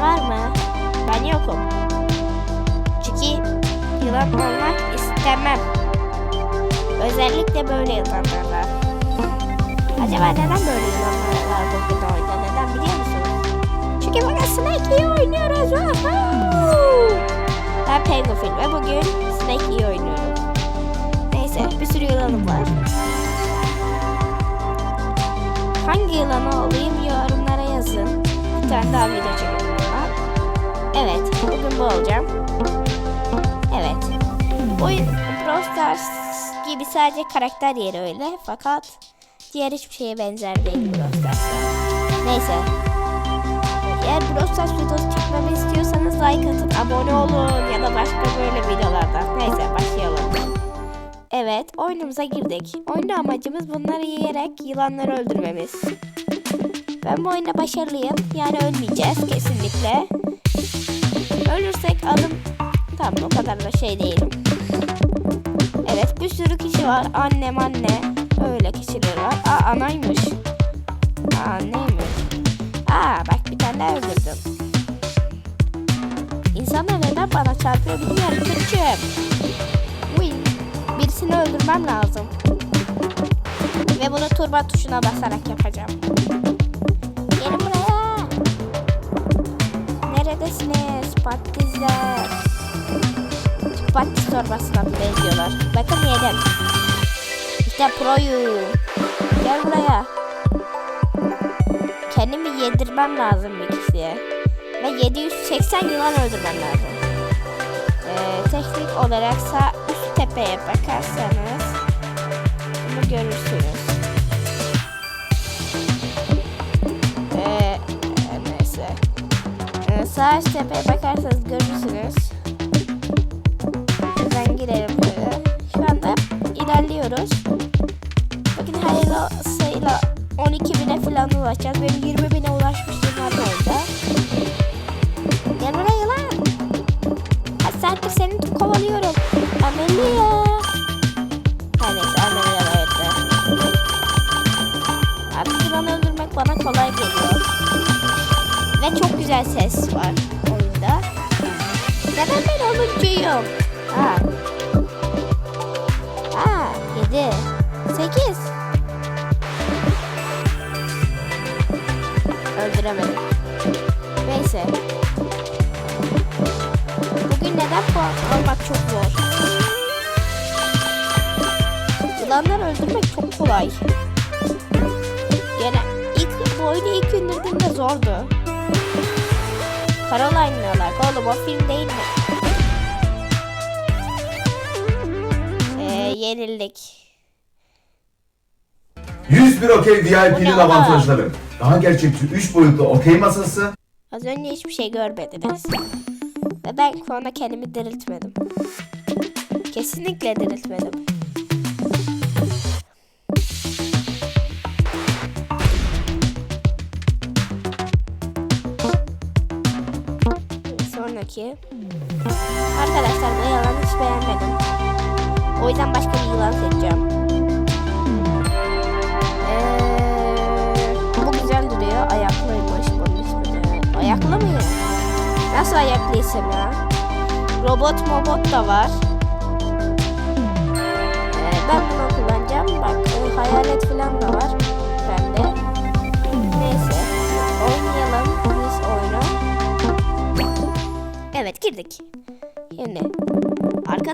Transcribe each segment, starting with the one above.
var mı? Ben yokum. Çünkü yılan olmak istemem. Özellikle böyle yılanlarla. Acaba neden böyle yılanlar var bugün oyunda? Neden biliyor musunuz? Çünkü bugün Snake iyi oynuyoruz. Woohoo! Ben Penguin ve bugün Snake iyi oynuyorum. Neyse bir sürü yılanım var. Hangi yılanı olayım yorumlara yazın. Bir tane daha video çekelim. Evet bugün bu olacağım. Evet. Bu Brawl Stars gibi sadece karakter yeri öyle. Fakat diğer hiçbir şeye benzer değil Brawl Stars'ta. Neyse. Eğer Brawl Stars videosu çekmemi istiyorsanız like atın, abone olun ya da başka böyle videolarda. Neyse başlayalım. Evet, oyunumuza girdik. Oyunda amacımız bunları yiyerek yılanları öldürmemiz. Ben bu oyunda başarılıyım. Yani ölmeyeceğiz kesinlikle. Ölürsek adım... Tamam o kadar da şey değilim. Evet bir sürü kişi var. Annem anne. Öyle kişiler var. Aa anaymış. Aa anneymiş. Aa bak bir tane öldürdüm. İnsanlar neden bana çarpıyor bilmiyorum. Türkçüm. Uy. Birisini öldürmem lazım. Ve bunu turba tuşuna basarak yapacağım. Pattizler? Patiz torbasına benziyorlar. Bakın yedim. İşte proyu. Gel buraya. Kendimi yedirmem lazım bir kişiye. Ve 780 yılan öldürmem lazım. Ee, teknik olaraksa üst tepeye bakarsanız bunu görürsünüz. Sağ tepeye bakarsanız görürsünüz. Buradan girelim böyle. Şu anda ilerliyoruz. Bakın hayırlısıyla 12 bine falan ulaşacağız. Benim 20 bine ulaşmıştım var orada. Gel buraya lan. Kaç saattir seni kovalıyorum. Amelia. Her neyse Amelia da. Artık yılanı öldürmek bana kolay geliyor. Ve çok güzel ses var oyunda. Neden ben onuncuyum? Ha. Ha, 7. 8. Öldüremedim. Neyse. Bugün neden puan almak çok zor? Yılanları öldürmek çok kolay. Gene ilk bu oyunu ilk indirdiğimde zordu. Caroline'la alakalı oğlum o film değil mi? Ee, yenildik. 101 Okey VIP'nin avantajları. Daha gerçekçi 3 boyutlu okey masası, Az önce hiçbir şey görmediniz. Ve ben konuda kendimi diriltmedim. Kesinlikle diriltmedim. Sonraki. Arkadaşlar bu yılanı hiç beğenmedim. O yüzden başka bir yılan seçeceğim. Ee, bu güzel duruyor. Ayaklıymış bunun ismi. Ayaklı mı? Nasıl ayaklı isim ya? Robot mobot da var. Ee, ben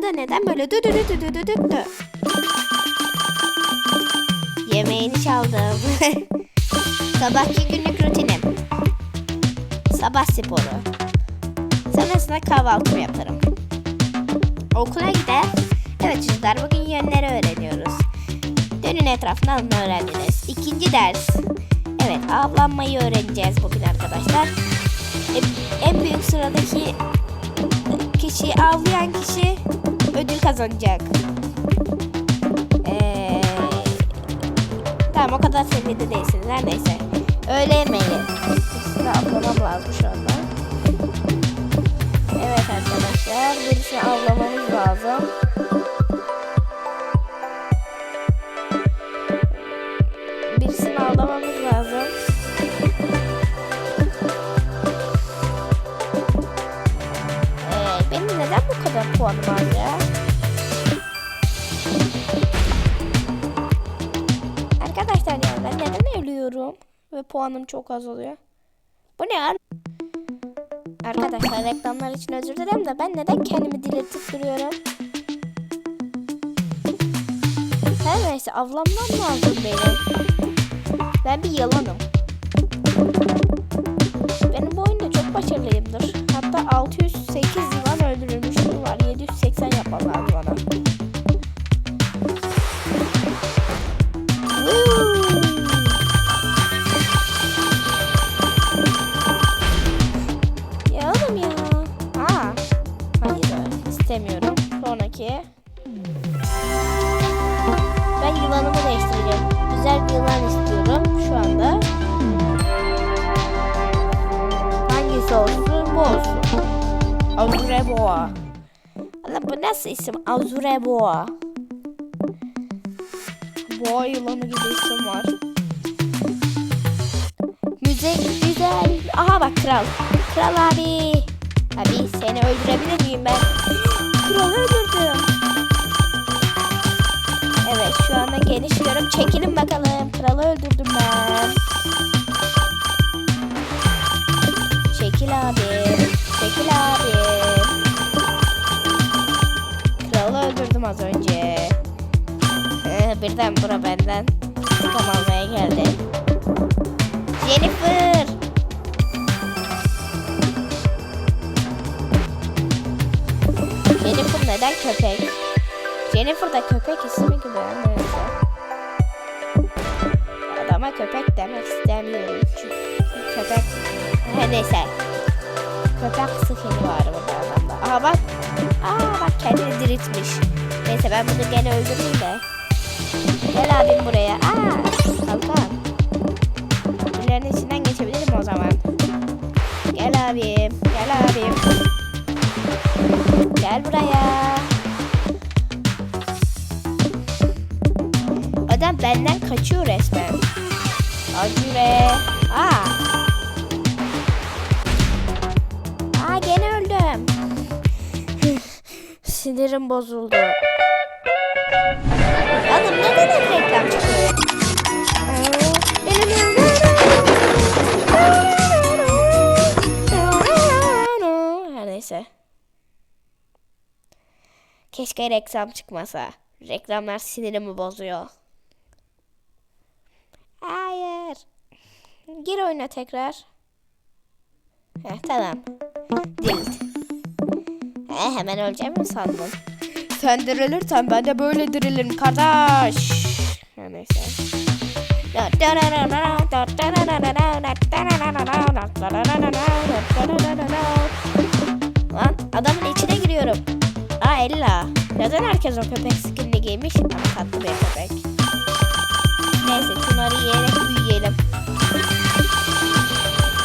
Arkada neden böyle dü dü dü dü dü dü dü dü. Yemeğini çaldım. Sabahki günlük rutinim. Sabah sporu. Sonrasında kahvaltımı yaparım. Okula gider. Evet çocuklar bugün yönleri öğreniyoruz. Dönün etrafını alın öğrendiniz. İkinci ders. Evet avlanmayı öğreneceğiz bugün arkadaşlar. E- en büyük sıradaki kişi avlayan kişi ödül kazanacak. Ee, tamam o kadar seviyede değilsiniz. Her neyse. Öğle yemeği. Hepsini avlamam lazım şu anda. Evet arkadaşlar. Birisini avlamamız lazım. Birisini avlamamız lazım. Ee, neden bu kadar puanım var ya? Ölüyorum? Ve puanım çok az oluyor. Bu ne ya? Arkadaşlar reklamlar için özür dilerim de ben neden kendimi diletip duruyorum? Her neyse avlanmam lazım benim. Ben bir yılanım. Benim bu oyunda çok başarılıyımdır. Hatta 608 yılan öldürülmüşlüğü var. 780 yapmam Ben yılanımı değiştireceğim. Güzel bir yılan istiyorum şu anda. Hangisi olsun? Bu olsun. Azure Boğa. Allah bu nasıl isim? Azure Boğa. Boğa yılanı gibi isim var. Müzik güzel. Aha bak kral. Kral abi. Abi seni öldürebilir miyim ben? Kral öldürdüm. Çekilin bakalım. Kralı öldürdüm ben. Çekil abi. Çekil abi. Kralı öldürdüm az önce. Ee, birden bura benden. İntikam almaya geldi. Jennifer. Jennifer neden köpek? Jennifer da köpek ismi gibi neyse. Adama köpek demek istemiyorum çünkü köpek her neyse. Köpek skini var burada adamda. Aha bak. Aa bak kendini diriltmiş. Neyse ben bunu gene öldüreyim de. Gel abim buraya. Aa kalkan. Birilerinin içinden geçebilirim o zaman. Gel abim. Gel abim. Gel buraya. Adam benden kaçıyor resmen. Acure. Aa. Aa gene öldüm. Sinirim bozuldu. Oğlum neden hep reklam çıkıyor? Her neyse. Keşke reklam çıkmasa. Reklamlar sinirimi bozuyor. Hayır. Gir oyuna tekrar. Heh, tamam. Dild. He, hemen öleceğim mi sandın? Sen dirilirsen ben de böyle dirilirim kardeş. Her neyse. Lan adamın içine giriyorum. Aa Ella. Neden herkes o köpek skinini giymiş? Ama tatlı bir köpek. Neyse şunları yiyerek büyüyelim.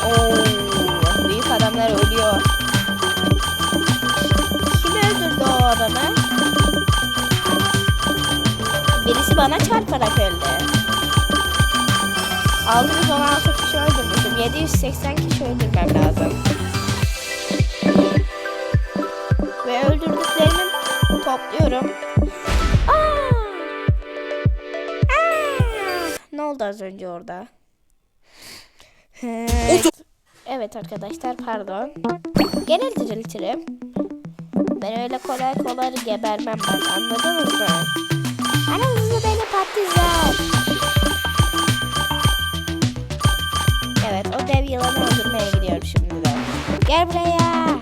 Oo, büyük adamlar ölüyor. Kim öldürdü o adamı? Birisi bana çarparak öldü. 616 kişi öldürmüşüm. 780 kişi öldürmem lazım. Az önce orada? Evet. Evet arkadaşlar pardon. Gene diriltirim. Ben öyle kolay kolay gebermem ben anladınız mı? Ana hızlı beni patlayacak. Evet o dev yılanı öldürmeye gidiyorum şimdi de. Gel buraya.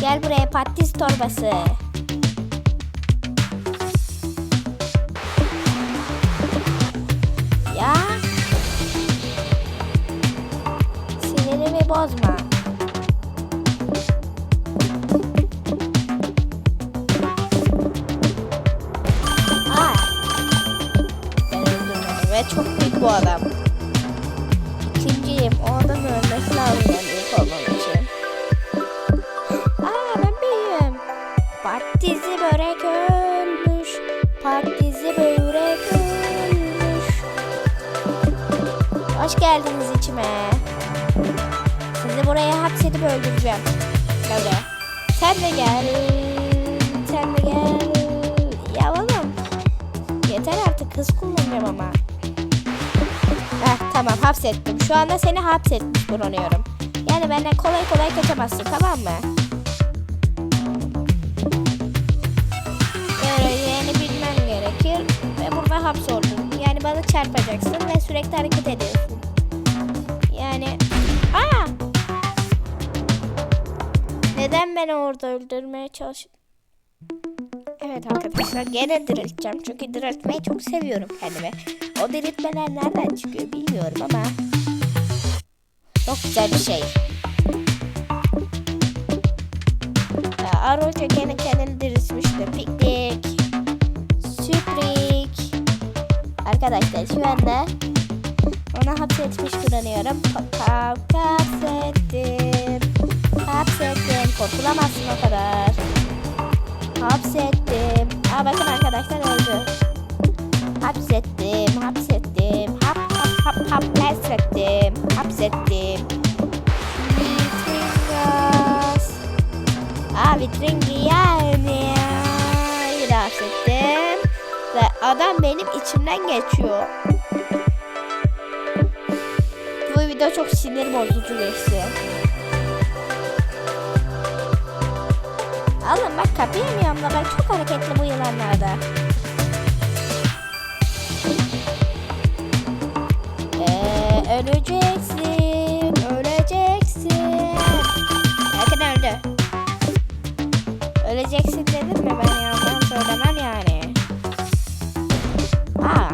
Gel buraya patiz torbası. Sinirimi bozma. Ben öldürmedim ve çok büyük bu adam. İkinciyim. O adam ölmesi lazım ben büyük olmam için. Aa ben büyüğüm. Patizi börek ölmüş. Patizi börek ölmüş. Hoş geldiniz öldüreceğim. Buraya. Sen de gel. Sen de gel. Ya oğlum. Yeter artık hız kullanacağım ama. Heh, tamam hapsettim. Şu anda seni hapsetmiş bulunuyorum. Yani benden kolay kolay kaçamazsın tamam mı? Göreceğini bilmen gerekir. Ve burada hapsoldun. Yani bana çarpacaksın ve sürekli hareket ediyorsun. Yani... Aa! Neden beni orada öldürmeye çalıştın? Evet arkadaşlar gene dirilteceğim. Çünkü diriltmeyi çok seviyorum kendime. O diriltmeler nereden çıkıyor bilmiyorum ama çok güzel bir şey. Ya, Aroca gene kendini diriltmişti. Piknik. Sürprik. Arkadaşlar şu anda ona hapsetmiş kullanıyorum. Hapsettim. Hapsettim. Kurtulamazsın o kadar. Hapsettim. Aa bakın arkadaşlar öldü. Hapsettim. Hapsettim. Hap hap hap hap hapsettim. Hapsettim. Vitringas. Aa vitringi yani. Yine hapsettim. Ve adam benim içimden geçiyor. Bu video çok sinir bozucu geçti. Alın bak kapayamıyorum da ben çok hareketli bu yılanlarda. Ee, öleceksin, öleceksin. Erken öldü. Öleceksin dedim mi ben yandan söylemem yani. Aa,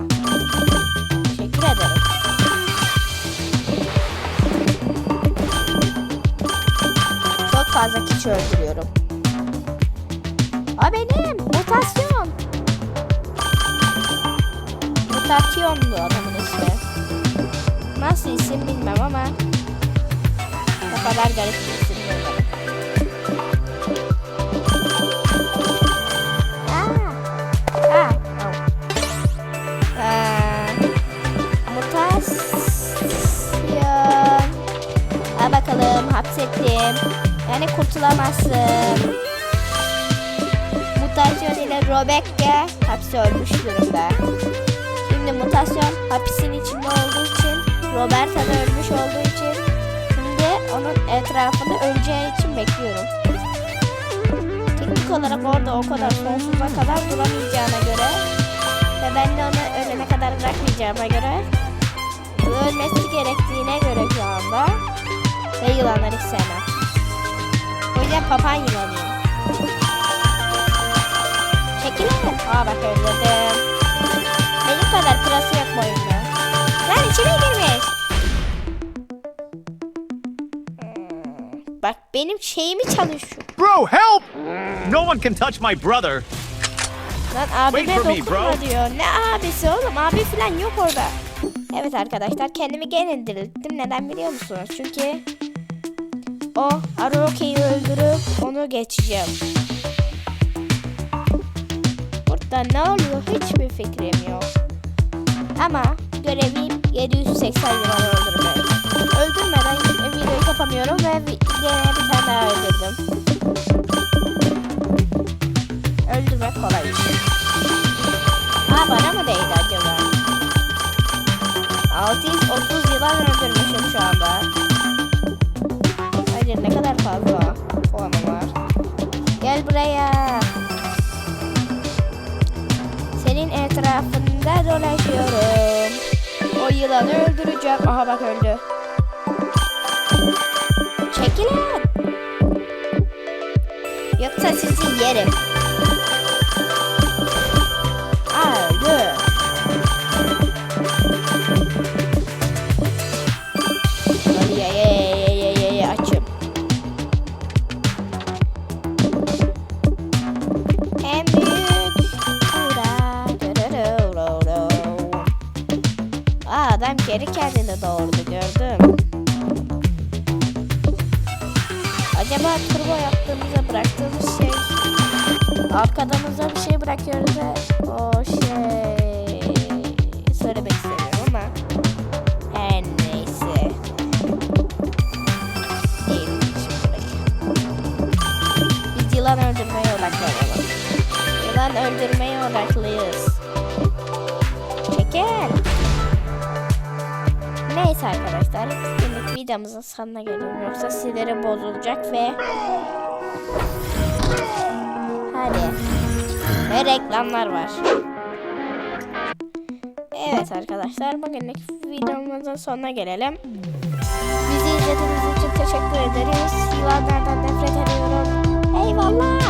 teşekkür ederim. Çok fazla kişi öldürüyorum. Mutasyondu adamın ismi. Nasıl isim bilmem ama o kadar garip bir isim. Mutasyon. Al bakalım hapsettim. Yani kurtulamazsın mutasyon ile Rebecca hapse ölmüş durumda. Hapisin içinde olduğu için, Roberta da ölmüş olduğu için şimdi onun etrafında öleceği için bekliyorum. Teknik olarak orada o kadar sonsuza kadar duramayacağına göre ve ben de onu ölene kadar bırakmayacağıma göre ölmesi gerektiğine göre şu anda ve yılanları sevmem. O yüzden papan yılanıyım. Çekilin. Aa bak öldürdüm. Benim şeyimi çalışıyor. Bro, help! No one can touch my brother. Lan abime dokunma diyor. Ne abisi oğlum? Abi falan yok orada. Evet arkadaşlar kendimi gene dirilttim. Neden biliyor musunuz? Çünkü o Aroke'yi öldürüp onu geçeceğim. Burada ne oluyor hiçbir fikrim yok. Ama görevim 780 yılan öldürmek. Öldürmeden videoyu kapamıyorum ve gene bir tane daha öldürdüm. Öldürmek kolay. Aa bana mı değdi acaba? 630 yılan öldürmüşüm şu anda. Hayır ne kadar fazla puanım var. Gel buraya. Senin etrafında dolaşıyorum. O yılanı öldüreceğim. Aha bak öldü. Çekilin. Yoksa sizi yerim. Aa adam geri kendini doğurdu gördüm. Acaba turbo yaptığımızda bıraktığımız şey arkadanıza bir şey bırakıyoruz ve o şey söylemek istemiyorum ama her neyse. Burayı. yılan öldürmeye odaklanalım. Yılan öldürmeye odaklıyız. Çekil. Neyse arkadaşlar. Videomuzun sonuna geliyorum. Yoksa siniri bozulacak ve... Hadi. Ve reklamlar var. Evet arkadaşlar bugünlük videomuzun sonuna gelelim. Bizi izlediğiniz için teşekkür ederiz. Yılanlardan nefret ediyorum. Eyvallah.